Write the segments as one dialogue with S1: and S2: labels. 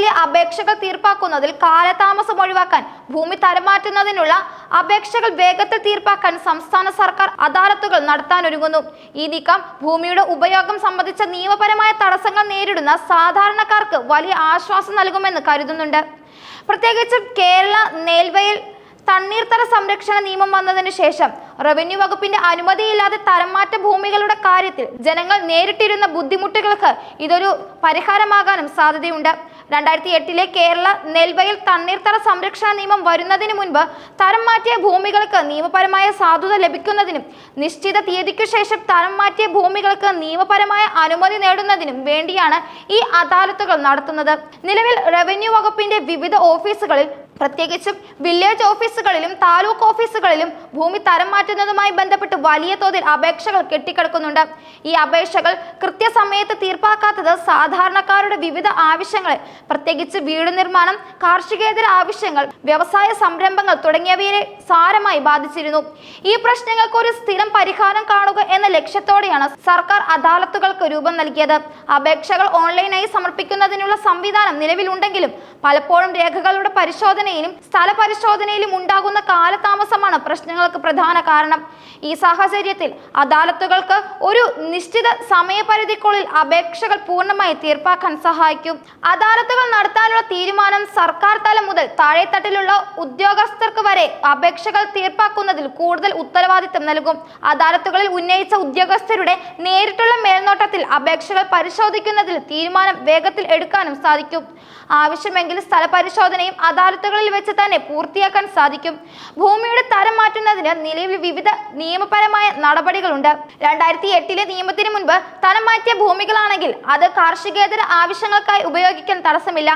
S1: വകുപ്പുകളിലെ അപേക്ഷകൾ തീർപ്പാക്കുന്നതിൽ കാലതാമസം ഒഴിവാക്കാൻ ഭൂമി തരമാറ്റുന്നതിനുള്ള അപേക്ഷകൾ വേഗത്തിൽ തീർപ്പാക്കാൻ സംസ്ഥാന സർക്കാർ അദാലത്തുകൾ നടത്താനൊരുങ്ങുന്നു ഈ നീക്കം ഭൂമിയുടെ ഉപയോഗം സംബന്ധിച്ച നിയമപരമായ തടസ്സങ്ങൾ നേരിടുന്ന സാധാരണക്കാർക്ക് വലിയ ആശ്വാസം നൽകുമെന്ന് കരുതുന്നുണ്ട്. പ്രത്യേകിച്ചും കേരള നെൽവയൽ തണ്ണീർത്തട സംരക്ഷണ നിയമം വന്നതിന് ശേഷം റവന്യൂ വകുപ്പിന്റെ അനുമതിയില്ലാതെ തരംമാറ്റ ഭൂമികളുടെ കാര്യത്തിൽ ജനങ്ങൾ നേരിട്ടിരുന്ന ബുദ്ധിമുട്ടുകൾക്ക് ഇതൊരു പരിഹാരമാകാനും സാധ്യതയുണ്ട്. രണ്ടായിരത്തി എട്ടിലെ കേരള നെൽവയൽ തണ്ണീർത്തട സംരക്ഷണ നിയമം വരുന്നതിന് മുൻപ് തരം മാറ്റിയ ഭൂമികൾക്ക് നിയമപരമായ സാധുത ലഭിക്കുന്നതിനും നിശ്ചിത തീയതിക്കു ശേഷം തരം മാറ്റിയ ഭൂമികൾക്ക് നിയമപരമായ അനുമതി നേടുന്നതിനും വേണ്ടിയാണ് ഈ അദാലത്തുകൾ നടത്തുന്നത്. നിലവിൽ റവന്യൂ വകുപ്പിന്റെ വിവിധ ഓഫീസുകളിൽ പ്രത്യേകിച്ചും വില്ലേജ് ഓഫീസുകളിലും താലൂക്ക് ഓഫീസുകളിലും ഭൂമി തരം മാറ്റുന്നതുമായി ബന്ധപ്പെട്ട് വലിയ തോതിൽ അപേക്ഷകൾ കെട്ടിക്കിടക്കുന്നുണ്ട്. ഈ അപേക്ഷകൾ കൃത്യസമയത്ത് തീർപ്പാക്കാത്തത് സാധാരണക്കാരുടെ വിവിധ ആവശ്യങ്ങളെ പ്രത്യേകിച്ച് വീട് നിർമ്മാണം കാർഷികേതര ആവശ്യങ്ങൾ വ്യവസായ സംരംഭങ്ങൾ തുടങ്ങിയവയെ സാരമായി ബാധിച്ചിരുന്നു. ഈ പ്രശ്നങ്ങൾക്ക് ഒരു സ്ഥിരം പരിഹാരം കാണുക എന്ന ലക്ഷ്യത്തോടെയാണ് സർക്കാർ അദാലത്തുകൾക്ക് രൂപം നൽകിയത്. അപേക്ഷകൾ ഓൺലൈനായി സമർപ്പിക്കുന്നതിനുള്ള സംവിധാനം നിലവിലുണ്ടെങ്കിലും പലപ്പോഴും രേഖകളുടെ പരിശോധനയിലും സ്ഥല പരിശോധനയിലും ഉണ്ടാകുന്ന കാലതാമസമാണ് പ്രശ്നങ്ങൾക്ക് പ്രധാന കാരണം. ഈ സാഹചര്യത്തിൽ അദാലത്തുകൾക്ക് ഒരു നിശ്ചിത സമയപരിധിക്കുള്ളിൽ അപേക്ഷകൾ പൂർണമായി തീർപ്പാക്കാൻ സഹായിക്കും. അദാലത്തുകൾ നടത്താനുള്ള തീരുമാനം സർക്കാർ തലം മുതൽ താഴെത്തട്ടിലുള്ള ഉദ്യോഗസ്ഥർക്ക് വരെ അപേക്ഷകൾ തീർപ്പാക്കുന്നതിൽ കൂടുതൽ ഉത്തരവാദിത്തം നൽകും. അദാലത്തുകളിൽ ഉന്നയിച്ച ഉദ്യോഗസ്ഥരുടെ നേരിട്ടുള്ള മേൽനോട്ടത്തിൽ അപേക്ഷകൾ പരിശോധിക്കുന്നതിൽ തീരുമാനം വേഗത്തിൽ എടുക്കാനും സാധിക്കും. ആവശ്യമെങ്കിൽ സ്ഥല പരിശോധനയും അദാലത്തുകളിൽ വെച്ച് തന്നെ പൂർത്തിയാക്കാൻ സാധിക്കും. ഭൂമിയുടെ തരം മാറ്റുന്നതിന് നിലവിൽ വിവിധ നിയമപരമായ നടപടികളുണ്ട്. രണ്ടായിരത്തി എട്ടിലെ നിയമത്തിന് മുൻപ് തരം മാറ്റിയ ഭൂമികളാണെങ്കിൽ അത് കാർഷികേതര ആവശ്യങ്ങൾക്കായി ഉപയോഗിക്കാൻ തടസ്സമില്ല.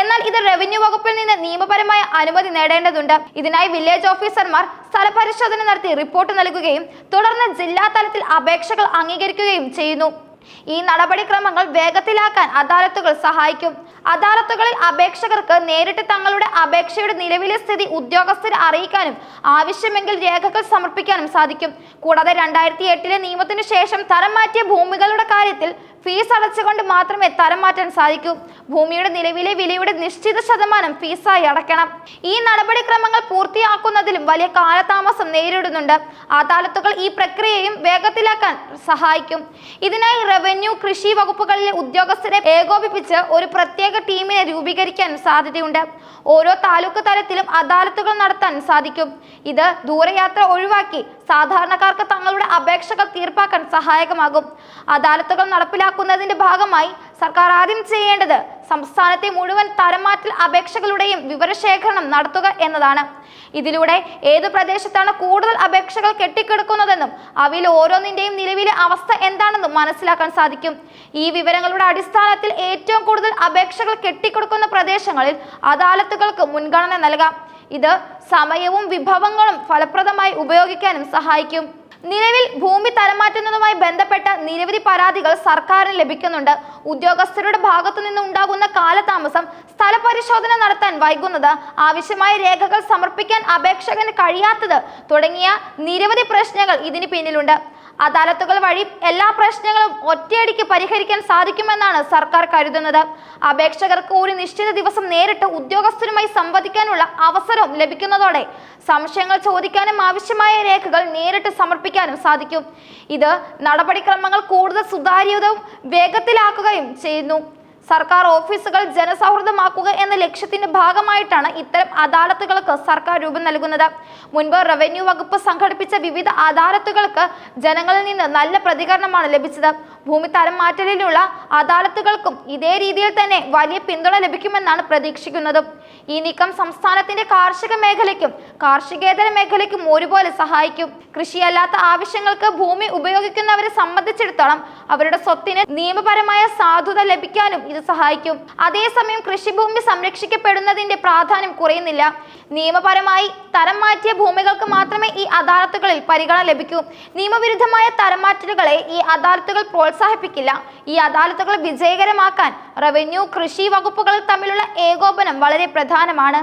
S1: എന്നാൽ ഇത് റവന്യൂ വകുപ്പിൽ നിന്ന് നിയമപരമായ അനുമതി നേടേണ്ടതുണ്ട്. ഇതിനായി വില്ലേജ് ഓഫീസർമാർ സ്ഥലപരിശോധന നടത്തി റിപ്പോർട്ട് നൽകുകയും തുടർന്ന് ജില്ലാ തലത്തിൽ അപേക്ഷകൾ അംഗീകരിക്കുകയും ചെയ്യുന്നു. ഈ നടപടിക്രമങ്ങൾ വേഗത്തിലാക്കാൻ അദാലത്തുകൾ സഹായിക്കും. അദാലത്തുകളിൽ അപേക്ഷകർക്ക് നേരിട്ട് തങ്ങളുടെ അപേക്ഷയുടെ നിലവിലെ സ്ഥിതി ഉദ്യോഗസ്ഥരെ അറിയിക്കാനും ആവശ്യമെങ്കിൽ രേഖകൾ സമർപ്പിക്കാനും സാധിക്കും. കൂടാതെ രണ്ടായിരത്തി എട്ടിലെ നിയമത്തിനു ശേഷം തരം മാറ്റിയ ഭൂമികളുടെ കാര്യത്തിൽ ഫീസ് അടച്ചുകൊണ്ട് മാത്രമേ തരം മാറ്റാൻ സാധിക്കൂ. ഭൂമിയുടെ നിലവിലെ വിലയുടെ നിശ്ചിത ശതമാനം ഫീസായി അടയ്ക്കണം. ഈ നടപടിക്രമങ്ങൾ പൂർത്തിയാക്കുന്നതിലും വലിയ കാലതാമസം നേരിടുന്നുണ്ട്. അദാലത്തുകൾ ഈ പ്രക്രിയയും വേഗത്തിലാക്കാൻ സഹായിക്കും. ഇതിനായി റവന്യൂ കൃഷി വകുപ്പുകളിലെ ഉദ്യോഗസ്ഥരെ ഏകോപിപ്പിച്ച് ഒരു പ്രത്യേക ടീമിനെ രൂപീകരിക്കാൻ സാധ്യതയുണ്ട്. ഓരോ താലൂക്ക് തലത്തിലും അദാലത്തുകൾ നടത്താൻ സാധിക്കും. ഇത് ദൂരയാത്ര ഒഴിവാക്കി സാധാരണക്കാർക്ക് തങ്ങളുടെ അപേക്ഷകൾ തീർപ്പാക്കാൻ സഹായകമാകും. അദാലത്തുകൾ നടപ്പിലാക്കുന്നതിന്റെ ഭാഗമായി സർക്കാർ ആദ്യം ചെയ്യേണ്ടത് സംസ്ഥാനത്തെ മുഴുവൻ തരംമാറ്റൽ അപേക്ഷകളുടെയും വിവരശേഖരണം നടത്തുക എന്നതാണ്. ഇതിലൂടെ ഏത് പ്രദേശത്താണ് കൂടുതൽ അപേക്ഷകൾ കെട്ടിക്കിടക്കുന്നതെന്നും അവയിൽ ഓരോന്നിന്റെയും നിലവിലെ അവസ്ഥ എന്താണെന്നും മനസ്സിലാക്കാൻ സാധിക്കും. ഈ വിവരങ്ങളുടെ അടിസ്ഥാനത്തിൽ ഏറ്റവും കൂടുതൽ അപേക്ഷകൾ കെട്ടിക്കൊടുക്കുന്ന പ്രദേശങ്ങളിൽ അദാലത്തുകൾക്ക് മുൻഗണന നൽകാം. ഇത് സമയവും വിഭവങ്ങളും ഫലപ്രദമായി ഉപയോഗിക്കാനും സഹായിക്കും. നിലവിൽ ഭൂമി തരംമാറ്റുന്നതുമായി ബന്ധപ്പെട്ട നിരവധി പരാതികൾ സർക്കാരിന് ലഭിക്കുന്നുണ്ട്. ഉദ്യോഗസ്ഥരുടെ ഭാഗത്തു നിന്ന് ഉണ്ടാകുന്ന കാലതാമസം സ്ഥലപരിശോധന നടത്താൻ വൈകുന്നത് ആവശ്യമായ രേഖകൾ സമർപ്പിക്കാൻ അപേക്ഷകന് കഴിയാത്തത് തുടങ്ങിയ നിരവധി പ്രശ്നങ്ങൾ ഇതിന് പിന്നിലുണ്ട്. അദാലത്തുകൾ വഴി എല്ലാ പ്രശ്നങ്ങളും ഒറ്റയടിക്ക് പരിഹരിക്കാൻ സാധിക്കുമെന്നാണ് സർക്കാർ കരുതുന്നത്. അപേക്ഷകർക്ക് ഒരു നിശ്ചിത ദിവസം നേരിട്ട് ഉദ്യോഗസ്ഥരുമായി സംവദിക്കാനുള്ള അവസരവും ലഭിക്കുന്നതോടെ സംശയങ്ങൾ ചോദിക്കാനും ആവശ്യമായ രേഖകൾ നേരിട്ട് സമർപ്പിക്കാനും സാധിക്കും. ഇത് നടപടിക്രമങ്ങൾ കൂടുതൽ സുതാര്യതവും വേഗത്തിലാക്കുകയും ചെയ്യുന്നു. സർക്കാർ ഓഫീസുകൾ ജനസൗഹൃദമാക്കുക എന്ന ലക്ഷ്യത്തിന്റെ ഭാഗമായിട്ടാണ് ഇത്തരം അദാലത്തുകൾക്ക് സർക്കാർ രൂപം നൽകുന്നത്. മുൻപ് റവന്യൂ വകുപ്പ് സംഘടിപ്പിച്ച വിവിധ അദാലത്തുകൾക്ക് ജനങ്ങളിൽ നിന്ന് നല്ല പ്രതികരണമാണ് ലഭിച്ചത്. ഭൂമി തരം അദാലത്തുകൾക്കും ഇതേ രീതിയിൽ തന്നെ വലിയ പിന്തുണ ലഭിക്കുമെന്നാണ് പ്രതീക്ഷിക്കുന്നത്. ഈ നീക്കം സംസ്ഥാനത്തിന്റെ കാർഷിക മേഖലയ്ക്കും കാർഷികേതര മേഖലയ്ക്കും ഒരുപോലെ സഹായിക്കും. കൃഷിയല്ലാത്ത ആവശ്യങ്ങൾക്ക് ഭൂമി ഉപയോഗിക്കുന്നവരെ സംബന്ധിച്ചിടത്തോളം അവരുടെ സ്വത്തിന് നിയമപരമായ സാധുത ലഭിക്കാനും ഇത് സഹായിക്കും. അതേസമയം കൃഷിഭൂമി സംരക്ഷിക്കപ്പെടുന്നതിന്റെ പ്രാധാന്യം കുറയുന്നില്ല. നിയമപരമായി തരം മാറ്റിയ ഭൂമികൾക്ക് മാത്രമേ ഈ അദാലത്തുകളിൽ പരിഗണന ലഭിക്കൂ. നിയമവിരുദ്ധമായ തരം മാറ്റലുകളെ ഈ അദാലത്തുകൾ പ്രോത്സാഹിപ്പിക്കില്ല. ഈ അദാലത്തുകൾ വിജയകരമാക്കാൻ റവന്യൂ കൃഷി വകുപ്പുകൾ തമ്മിലുള്ള ഏകോപനം വളരെ പ്രധാനമാണ്.